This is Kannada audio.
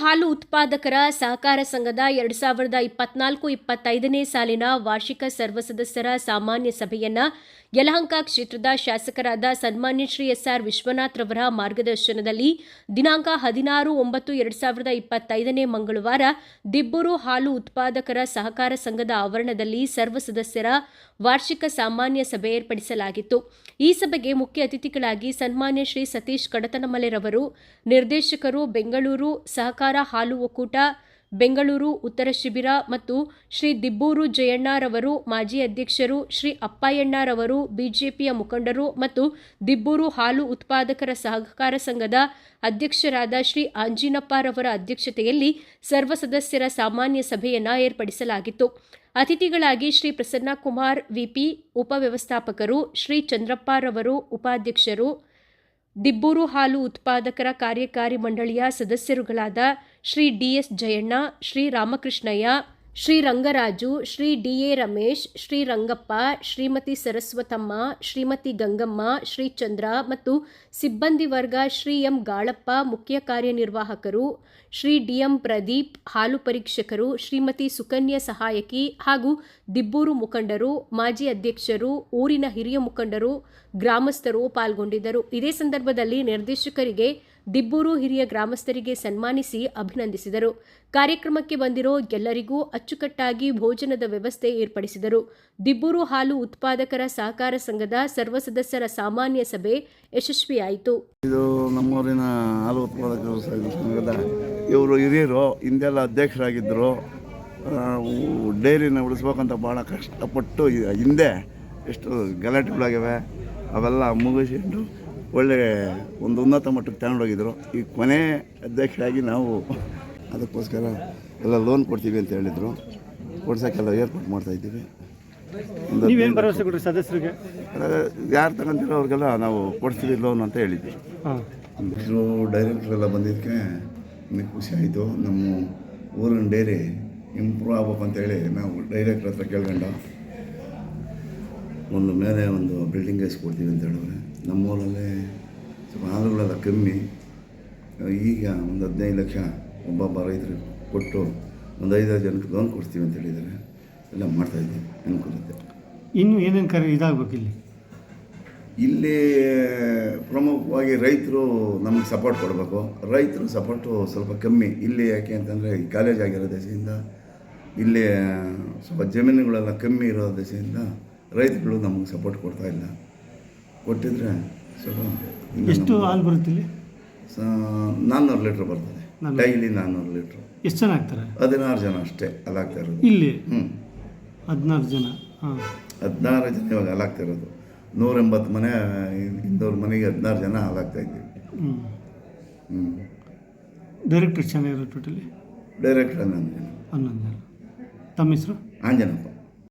ಹಾಲು ಉತ್ಪಾದಕರ ಸಹಕಾರ ಸಂಘದ ಎರಡು ಸಾವಿರದ ಇಪ್ಪತ್ನಾಲ್ಕು ಇಪ್ಪತ್ತೈದನೇ ಸಾಲಿನ ವಾರ್ಷಿಕ ಸರ್ವ ಸದಸ್ಯರ ಸಾಮಾನ್ಯ ಸಭೆಯನ್ನ ಯಲಹಂಕ ಕ್ಷೇತ್ರದ ಶಾಸಕರಾದ ಸನ್ಮಾನ್ಯ ಶ್ರೀ ಎಸ್ ಆರ್ ವಿಶ್ವನಾಥ್ ರವರ ಮಾರ್ಗದರ್ಶನದಲ್ಲಿ ದಿನಾಂಕ ಹದಿನಾರು ಒಂಬತ್ತು ಎರಡು ಸಾವಿರದ ಇಪ್ಪತ್ತೈದನೇ ಮಂಗಳವಾರ ದಿಬ್ಬೂರು ಹಾಲು ಉತ್ಪಾದಕರ ಸಹಕಾರ ಸಂಘದ ಆವರಣದಲ್ಲಿ ಸರ್ವ ಸದಸ್ಯರ ವಾರ್ಷಿಕ ಸಾಮಾನ್ಯ ಸಭೆ ಏರ್ಪಡಿಸಲಾಗಿತ್ತು. ಈ ಸಭೆಗೆ ಮುಖ್ಯ ಅತಿಥಿಗಳಾಗಿ ಸನ್ಮಾನ್ಯ ಶ್ರೀ ಸತೀಶ್ ಕಡತನಮಲೆರವರು ನಿರ್ದೇಶಕರು, ಬೆಂಗಳೂರು ಸಹಕಾರ ಹಾಲು ಒಕ್ಕೂಟ, ಬೆಂಗಳೂರು ಉತ್ತರ ಶಿಬಿರ ಮತ್ತು ಶ್ರೀ ದಿಬ್ಬೂರು ಜಯಣ್ಣರವರು, ಮಾಜಿ ಅಧ್ಯಕ್ಷರು ಶ್ರೀ ಅಪ್ಪಯ್ಯಣ್ಣರವರು, ಬಿಜೆಪಿಯ ಮುಖಂಡರು ಮತ್ತು ದಿಬ್ಬೂರು ಹಾಲು ಉತ್ಪಾದಕರ ಸಹಕಾರ ಸಂಘದ ಅಧ್ಯಕ್ಷರಾದ ಶ್ರೀ ಆಂಜಿನಪ್ಪರವರ ಅಧ್ಯಕ್ಷತೆಯಲ್ಲಿ ಸರ್ವ ಸದಸ್ಯರ ಸಾಮಾನ್ಯ ಸಭೆಯನ್ನು ಏರ್ಪಡಿಸಲಾಗಿತ್ತು. ಅತಿಥಿಗಳಾಗಿ ಶ್ರೀ ಪ್ರಸನ್ನ ಕುಮಾರ್ ವಿಪಿ, ಉಪವ್ಯವಸ್ಥಾಪಕರು, ಶ್ರೀ ಚಂದ್ರಪ್ಪರವರು, ಉಪಾಧ್ಯಕ್ಷರು ದಿಬ್ಬೂರು ಹಾಲು ಉತ್ಪಾದಕರ ಕಾರ್ಯಕಾರಿ ಮಂಡಳಿಯ ಸದಸ್ಯರುಗಳಾದ Shri DS Jayanna Shri Ramakrishnaiah Shri Rangaraju, Shri D A Ramesh, Shri Rangappa, Shrimati Saraswatamma, Shrimati Gangamma, Shri Chandra ಮತ್ತು ಸಿಬ್ಬಂದಿ ವರ್ಗ ಶ್ರೀ ಎಂ ಗಾಳಪ್ಪ ಮುಖ್ಯ ಕಾರ್ಯನಿರ್ವಾಹಕರು, ಶ್ರೀ ಡಿಎಂ ಪ್ರದೀಪ್ ಹಾಲು ಪರೀಕ್ಷಕರು, ಶ್ರೀಮತಿ ಸುಕನ್ಯಾ ಸಹಾಯಕಿ ಹಾಗೂ ದಿಬ್ಬೂರು ಮುಖಂಡರು, ಮಾಜಿ ಅಧ್ಯಕ್ಷರು, ಊರಿನ ಹಿರಿಯ ಮುಖಂಡರು, ಗ್ರಾಮಸ್ಥರು ಪಾಲ್ಗೊಂಡಿದ್ದರು. ಇದೇ ಸಂದರ್ಭದಲ್ಲಿ ನಿರ್ದೇಶಕರಿಗೆ ದಿಬ್ಬೂರು ಹಿರಿಯ ಗ್ರಾಮಸ್ಥರಿಗೆ ಸನ್ಮಾನಿಸಿ ಅಭಿನಂದಿಸಿದರು. ಕಾರ್ಯಕ್ರಮಕ್ಕೆ ಬಂದಿರೋ ಎಲ್ಲರಿಗೂ ಅಚ್ಚುಕಟ್ಟಾಗಿ ಭೋಜನದ ವ್ಯವಸ್ಥೆ ಏರ್ಪಡಿಸಿದರು. ದಿಬ್ಬೂರು ಹಾಲು ಉತ್ಪಾದಕರ ಸಹಕಾರ ಸಂಘದ ಸರ್ವ ಸದಸ್ಯರ ಸಾಮಾನ್ಯ ಸಭೆ ಯಶಸ್ವಿಯಾಯಿತು. ಇದು ನಮ್ಮೂರಿನ ಹಾಲು ಉತ್ಪಾದಕರ ಸಂಘದ ಇವರು ಹಿರಿಯರು, ಹಿಂದೆಲ್ಲ ಅಧ್ಯಕ್ಷರಾಗಿದ್ದರು ಡೈರಿನ ಉಳಿಸ್ಬೇಕಂತ ಭಾಳ ಕಷ್ಟಪಟ್ಟು ಹಿಂದೆ ಎಷ್ಟು ಗಲಾಟೆಗಳಾಗಿವೆ ಅವೆಲ್ಲ ಮುಗಿಸಿಕೊಂಡು ಒಳ್ಳೆ ಒಂದು ಉನ್ನತ ಮಟ್ಟಕ್ಕೆ ತಗೊಂಡೋಗಿದ್ರು. ಈ ಕೊನೆ ಅಧ್ಯಕ್ಷರಾಗಿ ನಾವು ಅದಕ್ಕೋಸ್ಕರ ಎಲ್ಲ ಲೋನ್ ಕೊಡ್ತೀವಿ ಅಂತ ಹೇಳಿದರು. ಕೊಡ್ಸೋಕ್ಕೆಲ್ಲ ಏರ್ಪಾಟ್ ಮಾಡ್ತಾಯಿದ್ದೀವಿ ಒಂದು ನೀವೇನು ಭರವಸೆ ಕೊಡ್ರಿ ಸದಸ್ಯರಿಗೆ? ಯಾರು ತಗೊಂತಿರೋ ಅವ್ರಿಗೆಲ್ಲ ನಾವು ಕೊಡ್ತೀವಿ ಲೋನ್ ಅಂತ ಹೇಳಿದ್ವಿ. ಹಾಂ. ಡೈರೆಕ್ಟರ್ ಡೈರೆಕ್ಟ್ರ್ ಎಲ್ಲ ಬಂದಿದ್ದಕ್ಕೆ ನನಗೆ ಖುಷಿ ಆಯಿತು. ನಮ್ಮ ಊರಿನ ಡೈರಿ ಇಂಪ್ರೂವ್ ಆಗ್ಬೇಕು ಅಂತೇಳಿ ನಾವು ಡೈರೆಕ್ಟ್ರ್ ಹತ್ರ ಕೇಳ್ಕೊಂಡು. ಒಂದು ಮೇಲೆ ಒಂದು ಬಿಲ್ಡಿಂಗ್ ಕೊಡ್ತೀವಿ ಅಂತ ಹೇಳಿದ್ರೆ ನಮ್ಮೂರಲ್ಲಿ ಸ್ವಲ್ಪ ಹಾಲುಗಳೆಲ್ಲ ಕಮ್ಮಿ ಈಗ ಒಂದು ಹದಿನೈದು ಲಕ್ಷ ಒಬ್ಬೊಬ್ಬ ರೈತರು ಕೊಟ್ಟು ಒಂದು ಐದಾರು ಜನಕ್ಕೆ ಲೋನ್ ಕೊಡ್ತೀವಿ ಅಂತ ಹೇಳಿದ್ದಾರೆ ಎಲ್ಲ ಮಾಡ್ತಾಯಿದ್ದೀವಿ ಅನುಕೂಲತೆ. ಇನ್ನು ಏನೇನು ಕರೆ ಇದಾಗಬೇಕು ಇಲ್ಲಿ? ಇಲ್ಲಿ ಪ್ರಮುಖವಾಗಿ ರೈತರು ನಮಗೆ ಸಪೋರ್ಟ್ ಕೊಡಬೇಕು. ರೈತರು ಸಪೋರ್ಟು ಸ್ವಲ್ಪ ಕಮ್ಮಿ. ಇಲ್ಲಿ ಯಾಕೆ ಅಂತಂದರೆ ಈ ಕಾಲೇಜ್ ಆಗಿರೋ ದೆಸೆಯಿಂದ ಇಲ್ಲಿ ಸ್ವಲ್ಪ ಜಮೀನುಗಳೆಲ್ಲ ಕಮ್ಮಿ ಇರೋ ದೆಸೆಯಿಂದ ರೈತರುಗಳು ನಮಗೆ ಸಪೋರ್ಟ್ ಕೊಡ್ತಾ ಇಲ್ಲ. ಕೊಟ್ಟಿದ್ರೆ ಸ್ವಲ್ಪ ಎಷ್ಟು ಹಾಲು ಬರುತ್ತೆ ಇಲ್ಲಿ? ನಾನ್ನೂರು ಲೀಟ್ರ್ ಬರ್ತದೆ. ಡೈಲಿ ನಾನ್ನೂರು ಲೀಟ್ರ್. ಎಷ್ಟು ಜನ ಆಗ್ತಾರೆ? ಹದಿನಾರು ಜನ ಅಷ್ಟೇ ಅಲ್ಲಾಗ್ತಾ ಇರೋದು. ಇಲ್ಲಿ? ಹ್ಞೂ ಹದಿನಾರು ಜನ ಹಾಂ. ಹದಿನಾರು ಜನ ಇವಾಗ ಹಾಲಾಗ್ತಾ ಇರೋದು. ನೂರ ಎಂಬತ್ತು ಮನೆ ಇನ್ನೂರು ಮನೆಗೆ ಹದಿನಾರು ಜನ ಹಾಲಾಗ್ತಾ ಇದ್ದೀವಿ. ಹ್ಞೂ ಹ್ಞೂ ಡೈರೆಕ್ಟ್ ಎಷ್ಟು ಜನ ಟೋಟಲಿ ಡೈರೆಕ್ಟರ್ ಜನ ಹನ್ನೊಂದು ಜನ ತಮ್ಮ ಹೆಸರು? ಆಂಜನಪ್ಪ.